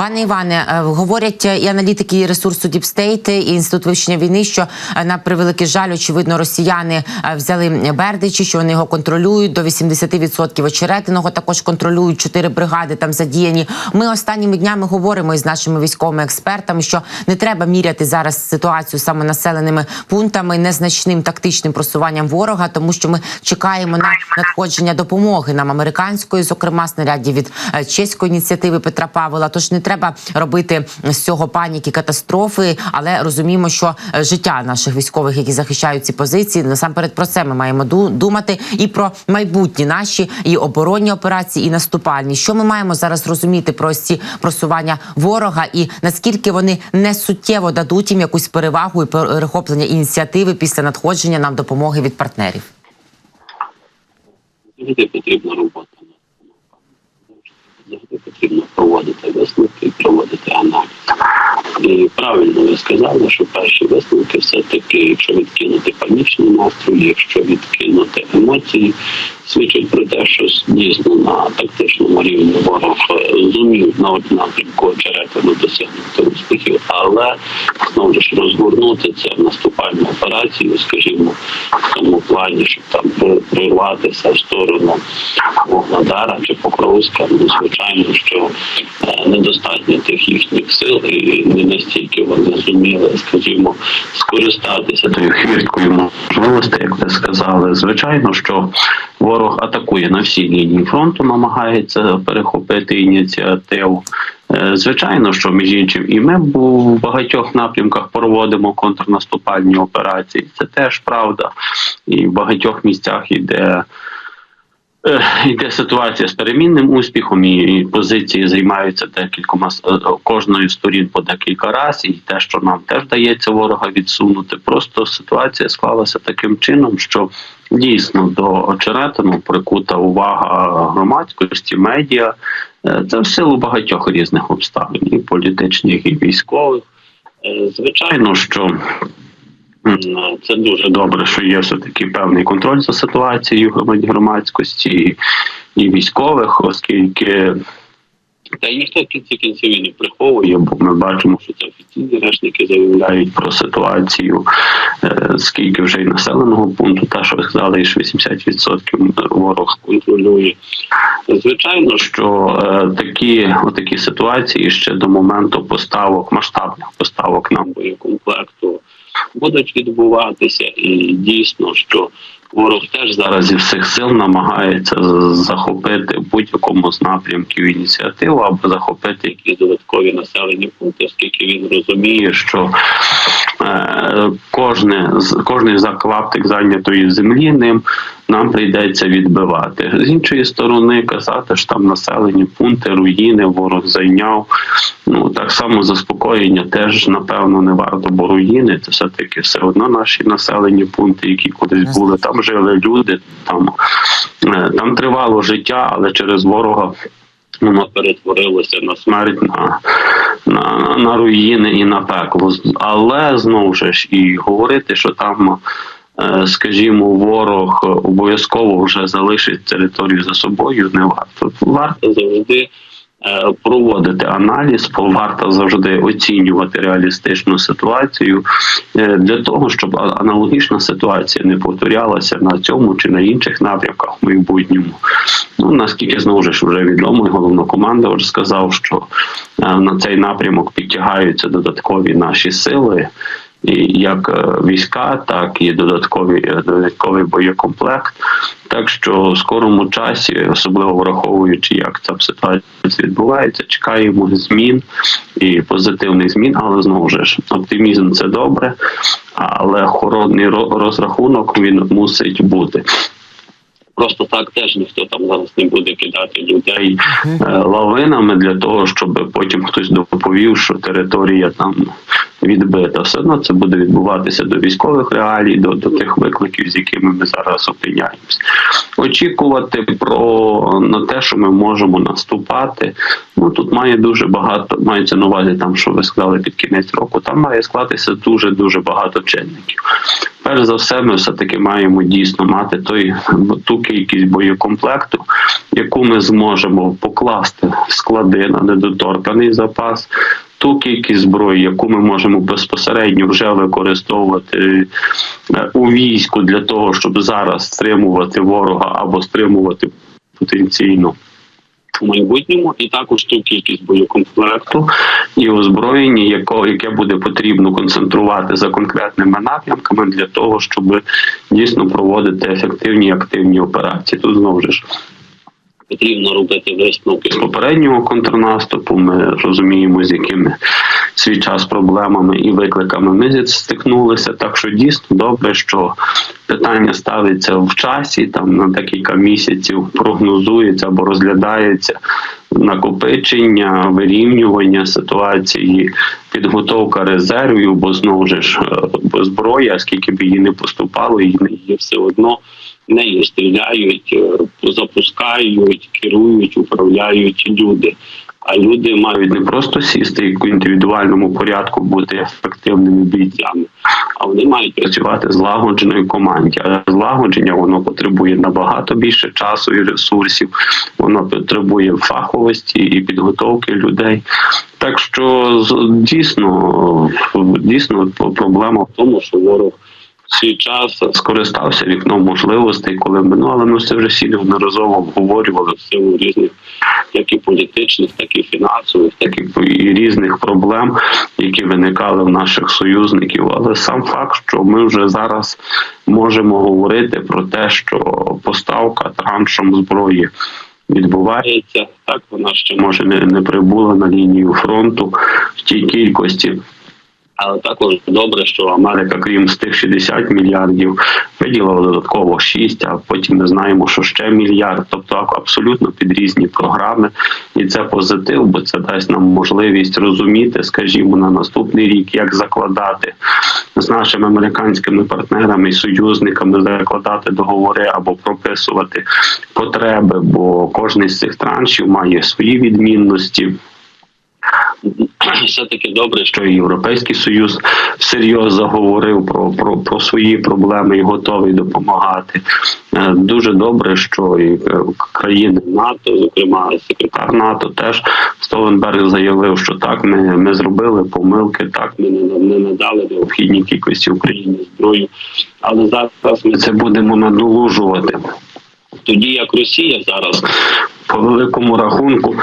Пане Іване, е, говорять і аналітики ресурсу Діпстейт і інститут вивчення війни, що е, на превеликий жаль, очевидно, росіяни е, взяли Бердичі, що вони його контролюють до 80% очеретиного. Також контролюють чотири бригади там задіяні. Ми останніми днями говоримо із нашими військовими експертами, що не треба міряти зараз ситуацію саме населеними пунктами, незначним тактичним просуванням ворога, тому що ми чекаємо на надходження допомоги нам американської, зокрема снарядів від е, чеської ініціативи Петра Павла. Тож не треба робити з цього паніки катастрофи, але розуміємо, що е, життя наших військових, які захищають ці позиції, насамперед про це ми маємо думати і про майбутні наші і оборонні операції, і наступальні. Що ми маємо зараз розуміти про ці просування ворога, і наскільки вони не суттєво дадуть їм якусь перевагу і перехоплення ініціативи після надходження нам допомоги від партнерів. завжди потрібна робота. Потрібно проводити висновки, і проводити аналіз. І правильно ви сказали, що перші висновки все-таки, якщо відкинути панічні настрої, якщо відкинути емоції, свідчить про те, що дійсно на тактичному рівні ворог зумів на одному напрямку очеретину досягнути успіхів, але знову ж розгорнути це в наступальну операцію, скажімо, в тому плані, щоб там прорватися в сторону Вугледара чи Покровська, ну звичайно, що е, недостатньо тих їхніх сил, і не настільки вони зуміли, скажімо, скористатися тою хвірткою можливостей, як ви сказали. Звичайно, що ворог атакує на всій лінії фронту, намагається перехопити ініціативу. Е, Звичайно, що між іншим, і ми в багатьох напрямках проводимо контрнаступальні операції. Це теж правда. І в багатьох місцях іде. е, Йде ситуація з перемінним успіхом, і позиції займаються декількома е, е, кожною сторін по декілька разів, і те, що нам теж вдається ворога відсунути. Просто ситуація склалася таким чином, що дійсно до очеретину прикута увага громадськості, медіа. Е, Це в силу багатьох різних обставин, і політичних, і військових. Е, Звичайно, що це дуже добре, що є все таки певний контроль за ситуацією громад- громадськості і військових, оскільки. Та ніхто в кінці кінців не приховує, бо ми бачимо, що це офіційні речники заявляють про ситуацію, е, скільки вже й населеного пункту, та що ви сказали, що 80% ворог контролює. Звичайно, що е, такі ситуації ще до моменту поставок, масштабних поставок нам боєкомплекту будуть відбуватися, і дійсно, що ворог теж зараз зі всіх сил намагається захопити в будь-якому з напрямків ініціативу або захопити якісь додаткові населені пункти, оскільки він розуміє, що е, кожне кожний заклаптик зайнятої землі ним нам прийдеться відбивати. З іншої сторони, казати, що там населені пункти, руїни ворог зайняв. Ну так само заспокоєння теж напевно не варто, бо руїни це все таки все одно наші населені пункти, які колись були. Там жили люди, там, е, там тривало життя, але через ворога. Воно перетворилося на смерть, на, на, на руїни і на пекло. Але знову ж і говорити, що там, скажімо, ворог обов'язково вже залишить територію за собою, не варто. Варто завжди е, проводити аналіз, варто завжди оцінювати реалістичну ситуацію е, для того, щоб аналогічна ситуація не повторялася на цьому чи на інших напрямках в майбутньому. Ну наскільки знову ж вже відомо, головнокомандувач сказав, що е, на цей напрямок підтягаються додаткові наші сили. Як е, війська, так і додаткові е, додатковий боєкомплект. Так що в скорому часі, особливо враховуючи, як ця ситуація відбувається, чекаємо змін і позитивних змін. Але знову ж оптимізм це добре, але хоронний розрахунок він мусить бути. Просто так теж ніхто там зараз не буде кидати людей е, лавинами для того, щоб потім хтось доповів, що територія там відбита. Все одно це буде відбуватися до військових реалій, до, до тих викликів, з якими ми зараз опиняємось. Очікувати про на те, що ми можемо наступати. Ну тут має дуже багато, мається на увазі там, що ви сказали під кінець року. Там має склатися дуже дуже багато чинників. Перш за все, ми все таки маємо дійсно мати той ту кількість боєкомплекту, яку ми зможемо покласти склади на недоторканий запас. Ту кількість зброї, яку ми можемо безпосередньо вже використовувати е, у війську для того, щоб зараз стримувати ворога або стримувати потенційно в майбутньому, і також ту кількість боєкомплекту і озброєння, яко, яке буде потрібно концентрувати за конкретними напрямками для того, щоб дійсно проводити ефективні активні операції. Тут знову ж потрібно робити висновки з попереднього контрнаступу. Ми розуміємо, з якими свій час проблемами і викликами ми стикнулися. Так що дійсно добре, що питання ставиться в часі, там на декілька місяців прогнозується або розглядається накопичення, вирівнювання ситуації, підготовка резервів, бо знову ж е, зброя, скільки б її не поступало, її все одно нею стріляють, е, запускають, керують, управляють люди. А люди мають не просто сісти в індивідуальному порядку бути ефективними бійцями, а вони мають працювати злагодженою команді. А злагодження воно потребує набагато більше часу і ресурсів, воно потребує фаховості і підготовки людей. Так що дійсно, дійсно проблема в тому, що ворог свій час скористався вікном можливостей, коли ми ну але ми це вже всі неодноразово обговорювали в силу різних як і політичних, так і фінансових, так і різних проблем, які виникали в наших союзників. Але сам факт, що ми вже зараз можемо говорити про те, що поставка траншом зброї. Відбувається так, вона ще може не, не прибула на лінію фронту в тій кількості, але також добре, що Америка, крім з тих 60 мільярдів, виділила додатково 6, а потім ми знаємо, що ще мільярд. Тобто абсолютно під різні програми, і це позитив, бо це дасть нам можливість розуміти, скажімо, на наступний рік, як закладати з нашими американськими партнерами і союзниками, закладати договори або прописувати потреби, бо кожен з цих траншів має свої відмінності все таки добре, що і Європейський Союз всерйоз заговорив про, про, про свої проблеми і готовий допомагати. Е, Дуже добре, що і е, країни НАТО, зокрема секретар НАТО, теж Столtenberg заявив, що так ми, ми зробили помилки, так ми не, не надали необхідній кількості Україні зброю, але зараз ми це будемо надолужувати. Тоді як Росія зараз по великому рахунку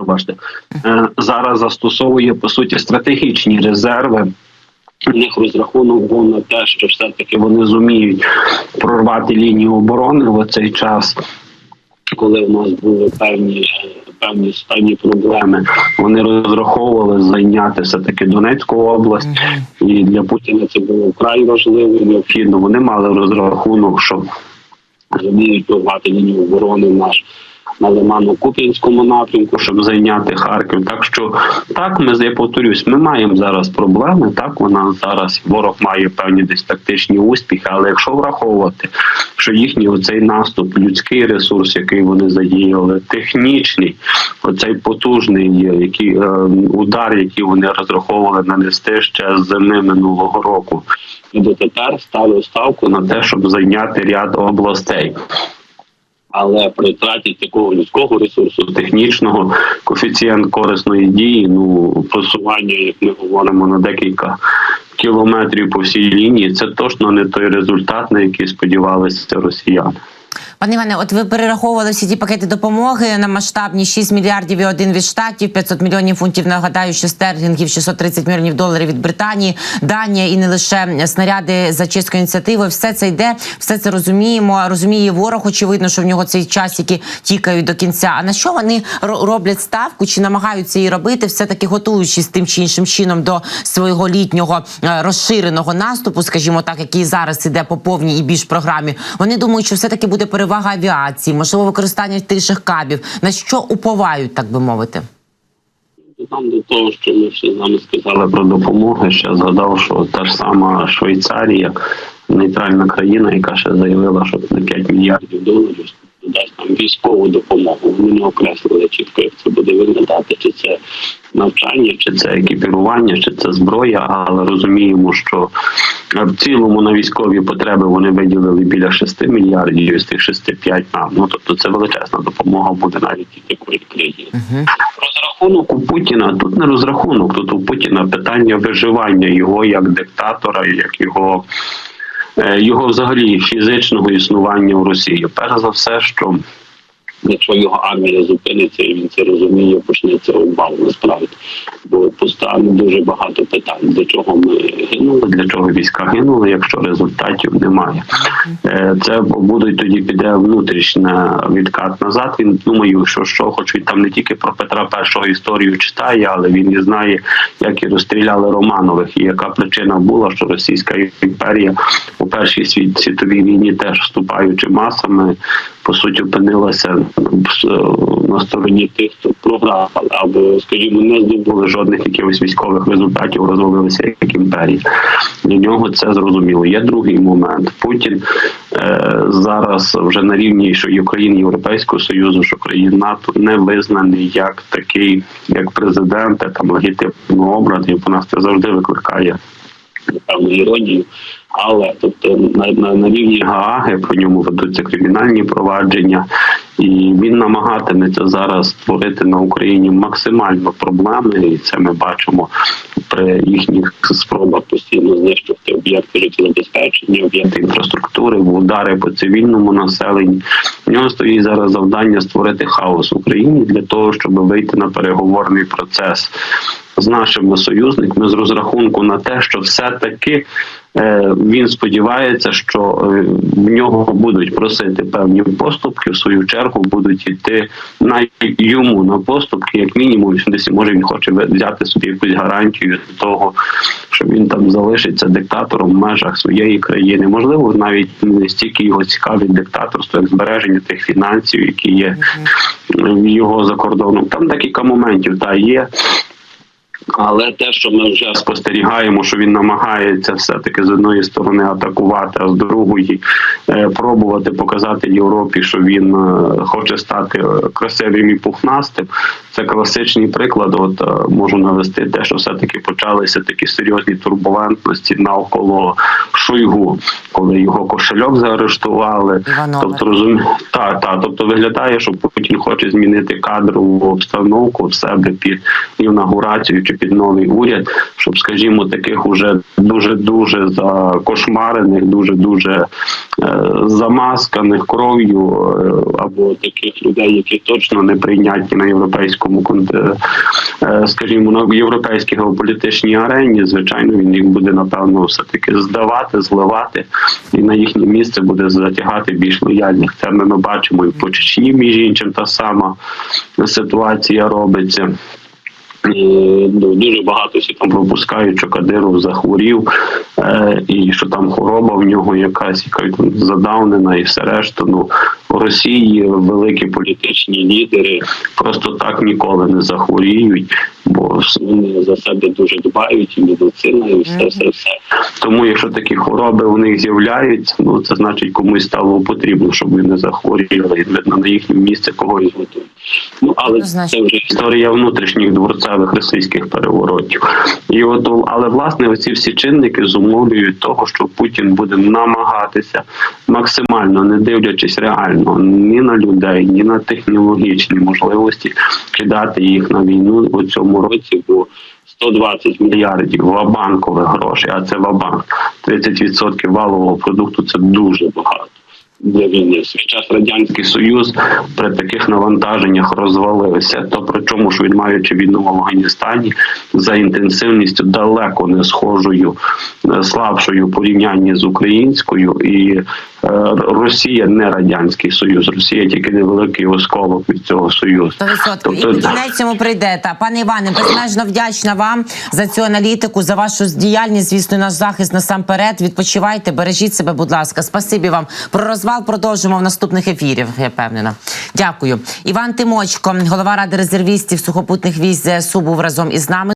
пробачте, е, зараз застосовує по суті стратегічні резерви. У них розрахунок був на те, що все-таки вони зуміють прорвати лінію оборони в цей час, коли в нас були певні певні стані проблеми. Вони розраховували зайняти все таки Донецьку область, і для Путіна це було вкрай важливо і необхідно. Вони мали розрахунок, що зуміють прорвати лінію оборони наш на Лимано-Куп'янському напрямку, щоб зайняти Харків. Так що так, ми я повторюсь, ми маємо зараз проблеми. Так вона зараз ворог має певні десь тактичні успіхи, але якщо враховувати, що їхній оцей наступ, людський ресурс, який вони задіяли, технічний, оцей потужний який е, удар, який вони розраховували нанести ще з зими минулого року, і дотепер ставили ставку на те, щоб зайняти ряд областей. Але при втраті такого людського ресурсу, технічного коефіцієнт корисної дії, ну просування, як ми говоримо, на декілька кілометрів по всій лінії, це точно не той результат, на який сподівалися росіяни. Пане Іване, от ви перераховували всі ті пакети допомоги на масштабні 6 мільярдів і один від штатів, 500 мільйонів фунтів. Нагадаю, що стерлінгів, 630 мільйонів доларів від Британії, Данія і не лише снаряди за чеською ініціативою. Все це йде, все це розуміємо. Розуміє ворог. Очевидно, що в нього цей часики тікають до кінця. А на що вони роблять ставку чи намагаються її робити, все таки готуючись тим чи іншим чином до свого літнього е, розширеного наступу, скажімо так, який зараз іде по повній і більш програмі. Вони думають, що все таки буде перевага авіації, можливо, використання тиших кабів. На що уповають, так би мовити? Там до того, що ми ще з вами сказали про допомогу. Ще згадав, що та ж сама Швейцарія, нейтральна країна, яка ще заявила, що на 5 мільярдів доларів додасть нам військову допомогу. Вони не окреслили чітко, як це буде виглядати, чи це навчання, чи це екіпірування, чи це зброя. Але розуміємо, що в цілому на військові потреби вони виділили біля 6 мільярдів, з тих 6 – 5 нам. Ну тобто це величезна допомога буде навіть і такої країни. Розрахунок у Путіна тут не розрахунок. Тут у Путіна питання виживання його як диктатора, як його. Е, Його взагалі фізичного існування в Росії. Перш за все, що якщо його армія зупиниться і він це розуміє, почнеться обвал насправді. Бо постане дуже багато питань, для чого ми гинули, для чого війська гинули, якщо результатів немає. Е, Це будуть тоді піде внутрішня відкат назад. Він думаю, що що, хоч він там не тільки про Петра І історію читає, але він і знає, як і розстріляли Романових, і яка причина була, що Російська імперія у першій світ світовій війні теж вступаючи масами, по суті, опинилася на стороні тих, хто програв, або, скажімо, не здобули жодних якихось військових результатів, розвалилися як імперії. Для нього це зрозуміло. Є другий момент. Путін е, зараз вже на рівні, що і України, Європейського союзу, що країн НАТО не визнаний як такий, як президент, там легітимно обраний. У нас це завжди викликає певну іронію. Але тобто на, на, на рівні Гааги по ньому ведуться кримінальні провадження, і він намагатиметься зараз створити на Україні максимально проблеми, і це ми бачимо при їхніх спробах постійно знищувати об'єкти життєзабезпечення, об'єкти інфраструктури, удари по цивільному населенню. У нього стоїть зараз завдання створити хаос в Україні для того, щоб вийти на переговорний процес з нашими союзниками з розрахунку на те, що все-таки е, він сподівається, що е, в нього будуть просити певні поступки, в свою чергу будуть йти на йому на поступки, як мінімум, десь може він хоче взяти собі якусь гарантію того, що він там залишиться диктатором в межах своєї країни. Можливо, навіть не стільки його цікавить диктаторство, як збереження тих фінансів, які є в його за кордоном. Там декілька моментів та є. Але те, що ми вже спостерігаємо, що він намагається все-таки з одної сторони атакувати, а з другої е, пробувати показати Європі, що він е, хоче стати красивим і пухнастим. Це класичний приклад. От е, можу навести те, що все-таки почалися такі серйозні турбулентності навколо Шойгу, коли його кошельок заарештували. Іванова. Тобто розум... та, та, тобто виглядає, що Путін хоче змінити кадрову обстановку в себе під інаугурацію чи під новий уряд, щоб, скажімо, таких уже дуже дуже закошмарених, дуже дуже замасканих кров'ю е, або таких людей, які точно не прийнятні на європейському е, скажімо, на європейській геополітичній арені. Звичайно, він їх буде напевно все таки здавати, зливати, і на їхнє місце буде затягати більш лояльних. Це ми бачимо і по Чечні, між іншим, та сама ситуація робиться. І, ну, дуже багато всі там пропускають, що Кадиров захворів, е, і що там хвороба в нього якась, яка задавнена, і все решта. Ну в Росії великі політичні лідери просто так ніколи не захворіють, бо вони за себе дуже дбають, і медицина, і все, все, все. Тому, якщо такі хвороби у них з'являються, ну це значить комусь стало потрібно, щоб вони не захворіли, і на їхнє місце когось готують. Ну але Однозначно. це вже історія внутрішніх дворцевих російських переворотів. І от, але власне оці всі чинники зумовлюють того, що Путін буде намагатися максимально, не дивлячись реально ні на людей, ні на технологічні можливості кидати їх на війну у цьому році. бо 120 мільярдів вабанкових грошей, а це вабанк 30% валового продукту це дуже багато для війни. В свій час радянський союз при таких навантаженнях розвалився. То при чому ж він маючи війну в Афганістані за інтенсивністю далеко не схожою, е, слабшою порівнянні з українською, і Росія не радянський союз, Росія тільки невеликий осколок від цього союзу. Сто відсотків. І кінець цьому прийдете. Пане Іване, безмежно вдячна вам за цю аналітику, за вашу діяльність. Звісно, наш захист насамперед. Відпочивайте, бережіть себе, будь ласка. Спасибі вам. Про розвал продовжимо в наступних ефірів. Я впевнена. Дякую. Іван Тимочко, голова ради резервістів сухопутних військ ЗСУ, був разом із нами.